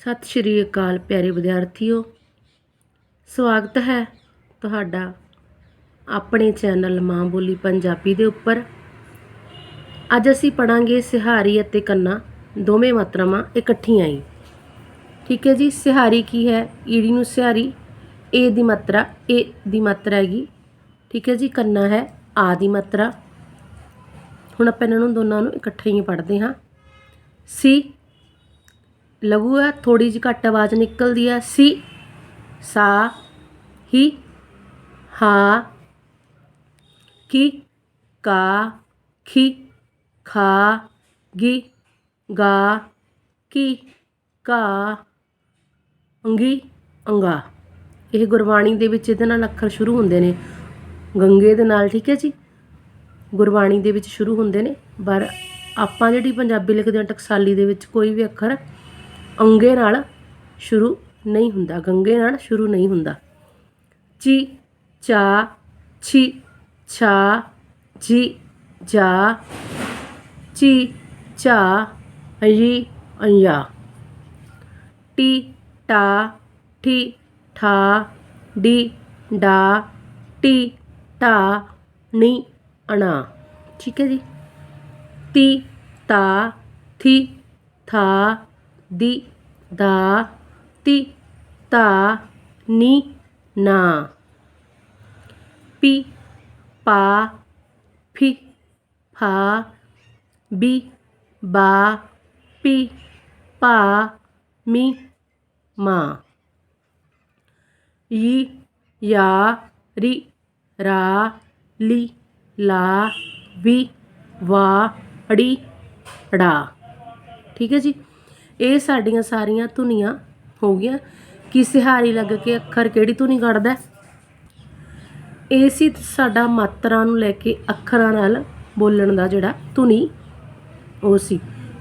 ਸਤਿ ਸ਼੍ਰੀ ਅਕਾਲ ਪਿਆਰੇ ਵਿਦਿਆਰਥੀਓ। ਸਵਾਗਤ ਹੈ ਤੁਹਾਡਾ ਆਪਣੇ ਚੈਨਲ ਮਾਂ ਬੋਲੀ ਪੰਜਾਬੀ ਦੇ ਉੱਪਰ। ਅੱਜ ਅਸੀਂ ਪੜਾਂਗੇ ਸਿਹਾਰੀ ਅਤੇ ਕੰਨਾ, ਦੋਵੇਂ ਮਾਤਰਾਵਾਂ ਇਕੱਠੀਆਂ ਹੀ। ਠੀਕ ਹੈ ਜੀ, ਸਿਹਾਰੀ ਕੀ ਹੈ? ਈੜੀ ਨੂੰ ਸਿਹਾਰੀ, ਏ ਦੀ ਮਾਤਰਾ, ਏ ਦੀ ਮਾਤਰਾ ਹੈਗੀ। ਠੀਕ ਹੈ ਜੀ, ਕੰਨਾ ਹੈ, ਆ ਦੀ ਮਾਤਰਾ। ਹੁਣ ਆਪਾਂ ਇਹਨਾਂ ਨੂੰ ਦੋਨਾਂ ਨੂੰ ਇਕੱਠੇ ਹੀ ਪੜ੍ਹਦੇ ਹਾਂ। ਸੀ ਲਘੂ ਹੈ ਥੋੜੀ ਜਿਹੀ ਘੱਟ ਆਵਾਜ਼ ਨਿਕਲਦੀ ਹੈ। ਸੀ, ਸਾ, ਹੀ, ਹਾ, ਕੀ, ਕਾ, ਖੀ, ਖਾ, ਗੀ, ਗਾ, ਕੀ, ਕਾ ਅੰਗੀ ਅੰਗਾ। ਇਹ ਗੁਰਬਾਣੀ ਦੇ ਵਿੱਚ ਇਹਦੇ ਨਾਲ ਅੱਖਰ ਸ਼ੁਰੂ ਹੁੰਦੇ ਨੇ। ਗੰਗੇ ਦੇ ਨਾਲ, ਠੀਕ ਹੈ ਜੀ? ਗੁਰਬਾਣੀ ਦੇ ਵਿੱਚ ਸ਼ੁਰੂ ਹੁੰਦੇ ਨੇ। ਪਰ ਆਪਾਂ ਜਿਹੜੀ ਪੰਜਾਬੀ ਲਿਖਦੇ ਹਾਂ, ਟਕਸਾਲੀ ਦੇ ਵਿੱਚ ਕੋਈ ਵੀ ਅੱਖਰ ਅੰਗੇ ਨਾਲ ਸ਼ੁਰੂ ਨਹੀਂ ਹੁੰਦਾ, ਗੰਗੇ ਨਾਲ ਸ਼ੁਰੂ ਨਹੀਂ ਹੁੰਦਾ। ਚੀ, ਚਾ, ਛੀ, ਛਾ ਜੀ ਜਾ, ਚੀ, ਚਾ ਅਜੀ ਅੰਜਾ ਟੀ, ਟਾ, ਠੀ, ਠਾ, ਡੀ, ਡਾ, ਟੀ ਟਾ ਨੀ ਅਣਾ। ਠੀਕ ਹੈ ਜੀ? ਤੀ, ਤਾ, ਥੀ, ਥਾ, ਦੀ ਦਾ ਤੀ ਤਾ ਨੀ ਨਾ। ਪੀ ਪਾ ਫੀ ਫਾ ਬੀ ਬਾ ਪੀ ਪਾ ਮੀ ਮਾ। ਈ ਯਾ ਰੀ ਰਾ ਲੀ ਲਾ ਵੀ ਵਾ ੜੀ ੜਾ। ਠੀਕ ਹੈ ਜੀ? ਇਹ ਸਾਡੀਆਂ ਸਾਰੀਆਂ ਧੁਨੀਆਂ ਹੋ ਗਈਆਂ। ਕਿ ਸਿਹਾਰੀ ਲੱਗ ਕੇ ਅੱਖਰ ਕਿਹੜੀ ਧੁਨੀ ਕੱਢਦਾ? ਇਹ ਸੀ ਸਾਡਾ ਮਾਤਰਾ ਨੂੰ ਲੈ ਕੇ ਅੱਖਰਾਂ ਨਾਲ ਬੋਲਣ ਦਾ ਜਿਹੜਾ ਧੁਨੀ, ਉਹ ਸੀ।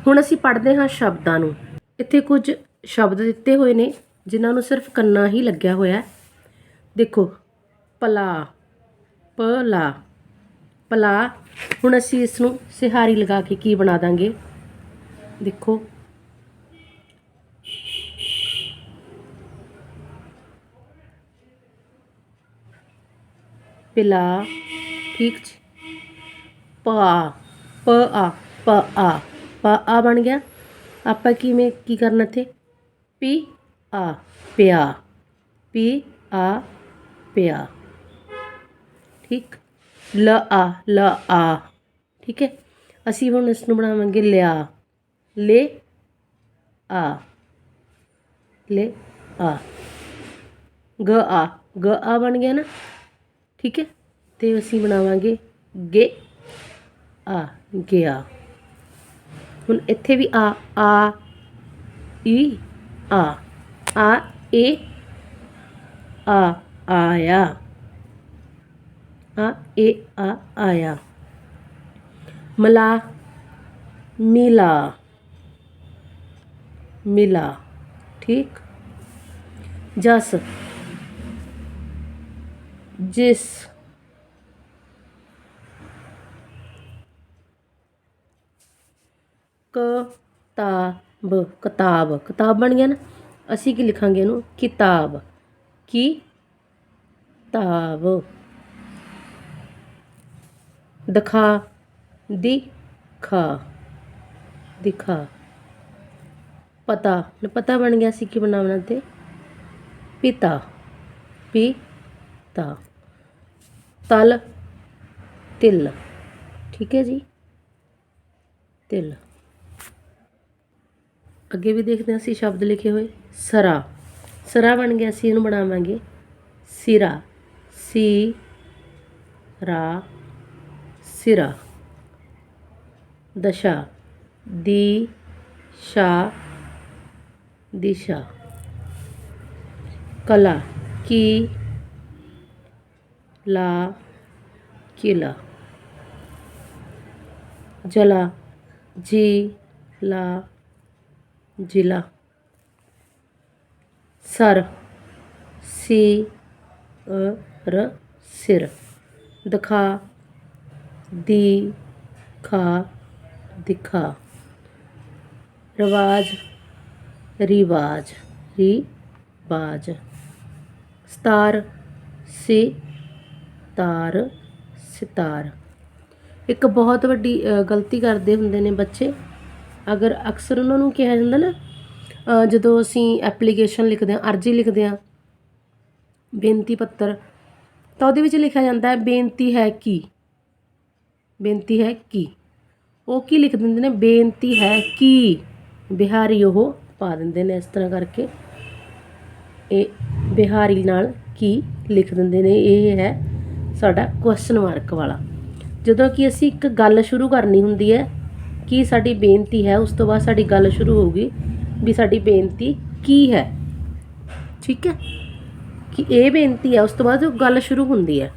ਹੁਣ ਅਸੀਂ ਪੜ੍ਹਦੇ ਹਾਂ ਸ਼ਬਦਾਂ ਨੂੰ। ਇੱਥੇ ਕੁਝ ਸ਼ਬਦ ਦਿੱਤੇ ਹੋਏ ਨੇ, ਜਿਨ੍ਹਾਂ ਨੂੰ ਸਿਰਫ ਕੰਨਾ ਹੀ ਲੱਗਿਆ ਹੋਇਆ ਦੇਖੋ, ਪਲਾ ਪਲਾ ਪਲਾ। ਹੁਣ ਅਸੀਂ ਇਸ ਨੂੰ ਸਿਹਾਰੀ ਲਗਾ ਕੇ ਕੀ ਬਣਾ ਦਾਂਗੇ? ਦੇਖੋ। ਪਿਲਾ, ਠੀਕ ਜੀ? ਪਾ, ਪ, ਆ ਪ ਆ ਪ, ਆ ਬਣ ਗਿਆ। ਆਪਾਂ ਕਿਵੇਂ, ਕੀ ਕਰਨਾ ਇੱਥੇ? ਪੀ, ਆ, ਪਿਆ। ਪੀ, ਆ, ਪਿਆ। ਠੀਕ? ਲ, ਆ ਲ, ਆ। ਠੀਕ ਹੈ? ਅਸੀਂ ਹੁਣ ਇਸ ਨੂੰ ਬਣਾਵਾਂਗੇ ਲਿਆ। ਲੈ, ਆ। ਲੈ, ਆ। ਗ ਆ। ਗ, ਆ ਬਣ ਗਿਆ ਨਾ? ਠੀਕ ਹੈ? ਤੇ ਅਸੀਂ ਬਣਾਵਾਂਗੇ ਗੇ, ਆ ਗਿਆ ਹੁਣ ਇੱਥੇ ਵੀ ਆ ਆ, ਈ, ਆ। ਆ, ਏ, ਆ, ਆਇਆ। ਆ, ਏ, ਆ, ਆਇਆ। ਮਲਾ, ਮਿਲਾ। ਮਿਲਾ, ਠੀਕ? ਜਸ। ਜਿਸ ਕਿਤਾਬ ਕਿਤਾਬ ਕਿਤਾਬ ਬਣ ਗਿਆ ਨਾ। ਅਸੀਂ ਕੀ ਲਿਖਾਂਗੇ ਇਹਨੂੰ? ਕਿਤਾਬ। ਕੀ ਤਾਬ ਦਿਖਾ ਦਿਖਾ ਦਿਖਾ। ਪਤਾ ਪਤਾ ਬਣ ਗਿਆ ਸੀ ਕੀ ਬਣਾਉਣਾ ਤੇ। ਪਿਤਾ ਪਿਤਾ। ਤਲ, ਤਿਲ। ਠੀਕ ਹੈ ਜੀ? ਤਿਲ। ਅੱਗੇ ਵੀ ਦੇਖਦੇ ਹਾਂ ਅਸੀਂ ਸ਼ਬਦ ਲਿਖੇ ਹੋਏ। ਸਰਾ। ਸਰਾ ਬਣ ਗਿਆ ਸੀ, ਇਹਨੂੰ ਬਣਾਵਾਂਗੇ। ਸਿਰਾ। ਸੀ। ਰਾ। ਸਿਰਾ। ਦਸ਼ਾ। ਦੀ। ਸ਼ਾ। ਦਿਸ਼ਾ। ਕਲਾ। ਕੀ। ਲਾ ਕਿਲਾ ਜਲਾ, ਜੀ ਲਾ ਜ਼ਿਲ੍ਹਾ ਸਰ, ਸੀ, ਅ, ਰ, ਸਿਰ। ਦਿਖਾ, ਦੀ, ਖਾ, ਦਿਖਾ। ਰਿਵਾਜ ਰਿਵਾਜ ਰਿਵਾਜ। ਸਤਾਰ, ਸੀ ਤਾਰ, ਸਿਤਾਰ। ਇੱਕ ਬਹੁਤ ਵੱਡੀ ਗਲਤੀ ਕਰਦੇ ਹੁੰਦੇ ਨੇ ਬੱਚੇ। ਅਗਰ ਅਕਸਰ ਉਹਨਾਂ ਨੂੰ ਕਿਹਾ ਜਾਂਦਾ ਨਾ ਜਦੋਂ ਅਸੀਂ ਐਪਲੀਕੇਸ਼ਨ ਲਿਖਦੇ ਹਾਂ, ਅਰਜੀ ਲਿਖਦੇ ਹਾਂ, ਬੇਨਤੀ ਪੱਤਰ, ਤਾਂ ਉਹਦੇ ਵਿੱਚ ਲਿਖਿਆ ਜਾਂਦਾ ਹੈ, ਬੇਨਤੀ ਹੈ ਕੀ? ਬੇਨਤੀ ਹੈ ਕੀ? ਉਹ ਕੀ ਲਿਖ ਦਿੰਦੇ ਨੇ? ਬੇਨਤੀ ਹੈ ਕੀ? ਬਿਹਾਰੀ ਉਹ ਪਾ ਦਿੰਦੇ ਨੇ ਇਸ ਤਰ੍ਹਾਂ ਕਰਕੇ। ਇਹ ਬਿਹਾਰੀ ਨਾਲ ਕੀ ਲਿਖ ਦਿੰਦੇ ਨੇ? ਇਹ ਹੈ ਸਾਡਾ ਕੁਐਸਚਨ ਮਾਰਕ ਵਾਲਾ। ਜਦੋਂ ਕਿ ਅਸੀਂ ਇੱਕ ਗੱਲ ਸ਼ੁਰੂ ਕਰਨੀ ਹੁੰਦੀ ਹੈ ਕੀ ਸਾਡੀ ਬੇਨਤੀ ਹੈ, ਉਸ ਤੋਂ ਬਾਅਦ ਸਾਡੀ ਗੱਲ ਸ਼ੁਰੂ ਹੋਊਗੀ ਵੀ ਸਾਡੀ ਬੇਨਤੀ ਕੀ ਹੈ। ਠੀਕ ਹੈ? ਕਿ ਇਹ ਬੇਨਤੀ ਹੈ, ਉਸ ਤੋਂ ਬਾਅਦ ਗੱਲ ਸ਼ੁਰੂ ਹੁੰਦੀ ਹੈ।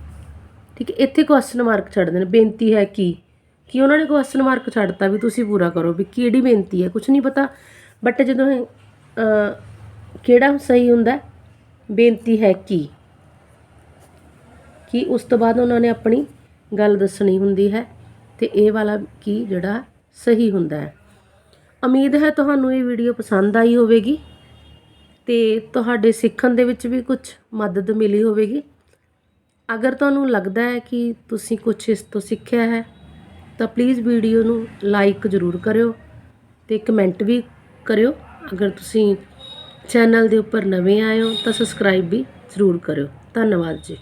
ਠੀਕ ਹੈ? ਇੱਥੇ ਕੁਐਸਚਨ ਮਾਰਕ ਛੱਡਦੇ ਨੇ। ਬੇਨਤੀ ਹੈ ਕੀ? ਕਿ ਉਹਨਾਂ ਨੇ ਕੁਐਸਚਨ ਮਾਰਕ ਛੱਡਤਾ ਵੀ ਤੁਸੀਂ ਪੂਰਾ ਕਰੋ, ਵੀ ਕਿਹੜੀ ਬੇਨਤੀ ਹੈ? ਕੁਝ ਨਹੀਂ ਪਤਾ। ਬਟ ਜਦੋਂ ਕਿਹੜਾ ਸਹੀ ਹੁੰਦਾ? ਬੇਨਤੀ ਹੈ ਕੀ? ਕਿ ਉਸ ਤੋਂ ਬਾਅਦ ਉਹਨਾਂ ਨੇ ਆਪਣੀ ਗੱਲ ਦੱਸਣੀ ਹੁੰਦੀ ਹੈ ਤੇ ਇਹ ਵਾਲਾ ਕੀ ਜਿਹੜਾ ਸਹੀ ਹੁੰਦਾ ਹੈ। ਉਮੀਦ ਹੈ ਤੁਹਾਨੂੰ ਇਹ ਵੀਡੀਓ ਪਸੰਦ ਆਈ ਹੋਵੇਗੀ ਤੇ ਤੁਹਾਡੇ ਸਿੱਖਣ ਦੇ ਵਿੱਚ ਵੀ ਕੁਝ ਮਦਦ ਮਿਲੀ ਹੋਵੇਗੀ। ਅਗਰ ਤੁਹਾਨੂੰ ਲੱਗਦਾ ਹੈ ਕਿ ਤੁਸੀਂ ਕੁਝ ਇਸ ਤੋਂ ਸਿੱਖਿਆ ਹੈ, ਤਾਂ ਪਲੀਜ਼ ਵੀਡੀਓ ਨੂੰ ਲਾਈਕ ਜ਼ਰੂਰ ਕਰਿਓ ਤੇ ਕਮੈਂਟ ਵੀ ਕਰਿਓ। ਅਗਰ ਤੁਸੀਂ ਚੈਨਲ ਦੇ ਉੱਪਰ ਨਵੇਂ ਆਏ ਹੋ, ਤਾਂ ਸਬਸਕ੍ਰਾਈਬ ਵੀ ਜ਼ਰੂਰ ਕਰਿਓ। ਧੰਨਵਾਦ ਜੀ।